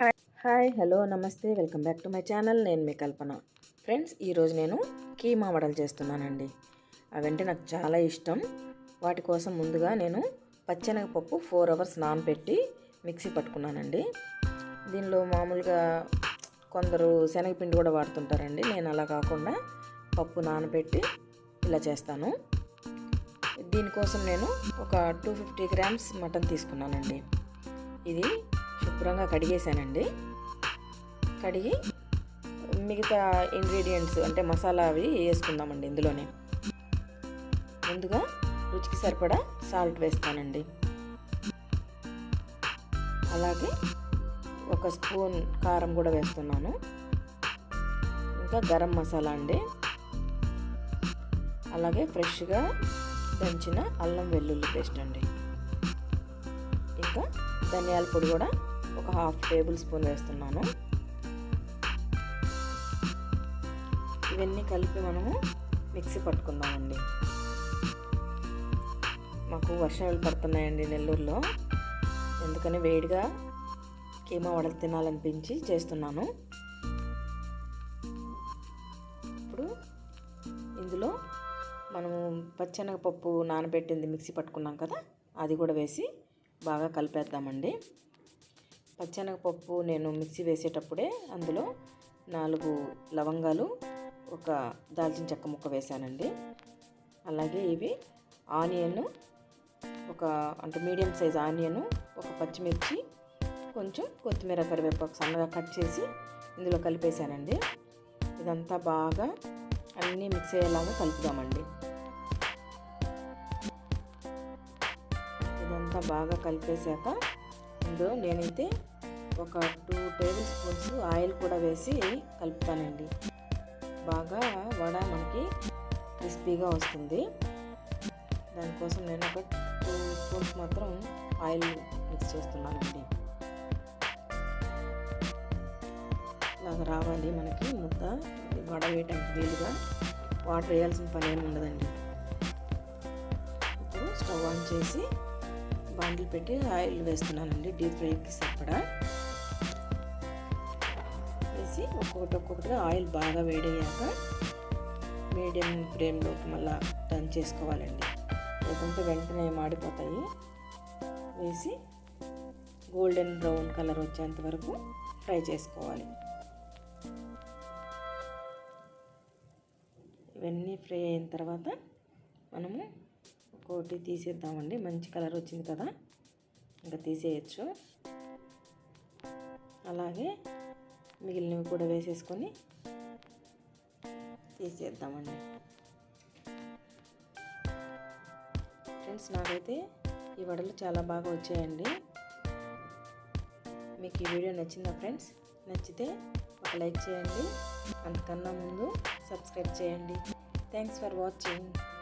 Hi hello నమస్తే welcome back to my channel నేను మీ కల్పన. ఫ్రెండ్స్ ఈరోజు నేను కీమా వడలు చేస్తున్నానండి. అవంటే నాకు చాలా ఇష్టం. వాటి కోసం ముందుగా నేను పచ్చెనగపప్పు ఫోర్ అవర్స్ నానబెట్టి మిక్సీ పట్టుకున్నానండి. దీనిలో మామూలుగా కొందరు శనగపిండి కూడా వాడుతుంటారండి. నేను అలా కాకుండా పప్పు నానబెట్టి ఇలా చేస్తాను. దీనికోసం నేను ఒక టూ ఫిఫ్టీ గ్రామ్స్ మటన్ తీసుకున్నానండి. ఇది శుభ్రంగా కడిగేసానండి కడిగి మిగతా ఇంగ్రీడియంట్స్ అంటే మసాలా అవి వేసుకుందామండి ఇందులోనే. ముందుగా రుచికి సరిపడా సాల్ట్ వేస్తానండి. అలాగే ఒక స్పూన్ కారం కూడా వేస్తున్నాను. ఇంకా గరం మసాలా అండి. అలాగే ఫ్రెష్గా దంచిన అల్లం వెల్లుల్లి పేస్ట్ అండి. ఇంకా ధనియాల పొడి కూడా ఒక హాఫ్ టేబుల్ స్పూన్ వేస్తున్నాను. ఇవన్నీ కలిపి మనము మిక్సీ పట్టుకుందామండి. మాకు వర్షాలు పడుతున్నాయండి నెల్లూరులో. ఎందుకని వేడిగా కీమా వడలు తినాలనిపించి చేస్తున్నాను. ఇప్పుడు ఇందులో మనము పచ్చనగపప్పు నానబెట్టింది మిక్సీ పట్టుకున్నాం కదా అది కూడా వేసి బాగా కలిపేద్దామండి. పచ్చెనగపప్పు నేను మిక్సీ వేసేటప్పుడే అందులో నాలుగు లవంగాలు ఒక దాల్చిన చెక్క ముక్క వేసానండి అలాగే ఇవి ఆనియన్ ఒక అంటే మీడియం సైజ్ ఆనియన్ ఒక పచ్చిమిర్చి కొంచెం కొత్తిమీర కరివేపాకు సన్నగా కట్ చేసి ఇందులో కలిపేసానండి ఇదంతా బాగా అన్నీ మిక్స్ అయ్యేలాగా కలుపుదామండి. అంతా బాగా కలిపేశాక ఇందులో నేనైతే ఒక టూ టేబుల్ స్పూన్స్ ఆయిల్ కూడా వేసి కలుపుతానండి. బాగా వడ మనకి క్రిస్పీగా వస్తుంది. దానికోసం నేను ఒక టూ స్పూన్స్ మాత్రం ఆయిల్ మిక్స్ చేస్తున్నానండి. ఇలాగ రావాలి మనకి ముద్ద. వడ వేయటానికి వీలుగా వాటర్ వేయాల్సిన పని ఏమి ఉండదండి. ఇప్పుడు స్టవ్ ఆన్ చేసి బాండిల్ పెట్టి ఆయిల్ వేస్తున్నానండి డీప్ ఫ్రైకి సరిపడా. వేసి ఒక్కొక్కటి ఒక్కొక్కటిగా ఆయిల్ బాగా వేడయ్యాక మీడియం ఫ్లేమ్లోకి మళ్ళీ టర్న్ చేసుకోవాలండి. లేకుంటే వెంటనే మాడిపోతాయి వేసి గోల్డెన్ బ్రౌన్ కలర్ వచ్చేంత వరకు ఫ్రై చేసుకోవాలి. ఇవన్నీ ఫ్రై అయిన తర్వాత మనము ఒకటి తీసేద్దామండి. మంచి కలర్ వచ్చింది కదా. ఇంకా తీసేయచ్చు. అలాగే మిగిలినవి కూడా వేసేసుకొని తీసేద్దామండి. ఫ్రెండ్స్ నాకైతే ఈ వడలు చాలా బాగా వచ్చాయండి. మీకు ఈ వీడియో నచ్చిందా ఫ్రెండ్స్? నచ్చితే ఒక లైక్ చేయండి. అంతకన్నా ముందు సబ్స్క్రైబ్ చేయండి. Thanks for watching.